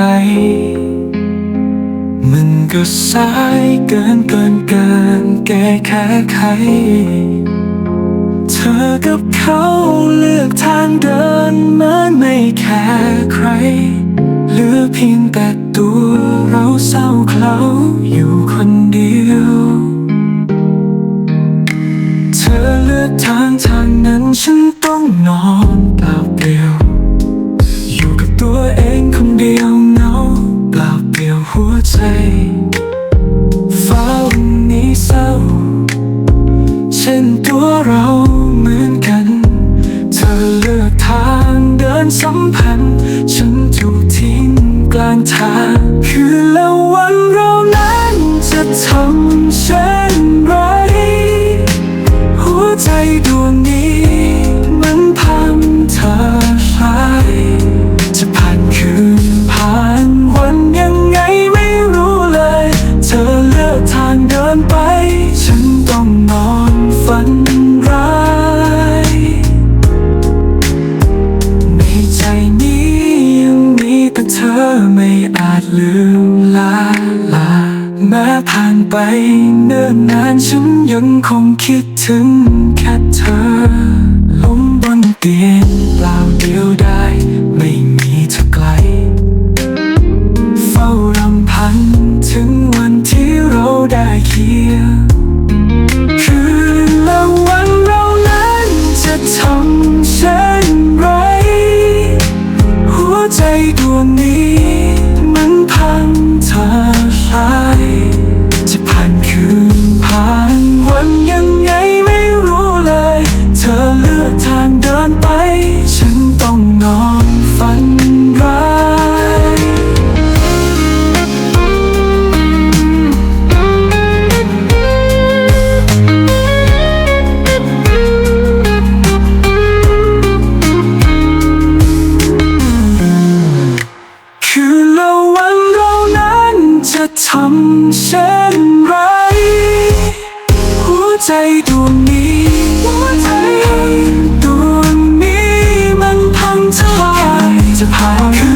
รมันก็สายเกินเกินเกินแก้แค่ไข เธอกับเขาเลือกทางเดินเหมือนไม่แคร์ใคร เหลือเพียงแต่ตัวเราเศร้าเคลาอยู่คนเดียว เธอเลือกทางทางนั้นฉันต้องนอนเปล่าเปลี่ยว อยู่กับตัวเองคนเดียว หัวใจ ฟ้าวันนี้เศร้า เช่นตัวเราเหมือนกัน เธอเลือกทางเดินสัมพันธ์ ฉันถูกทิ้งกลางทาง คือแล้ววันเรานั้นจะทำเช่น ฝันร้าย ในใจนี้ยังมีแต่เธอไม่อาจลืมลาลาแม้ผ่านไปเนิ่นนานฉันยังคงคิดถึงแค่เธอำเช่นไร หัวใจดวงนี้หัดวงนี้มันพังทลายจะพาคืน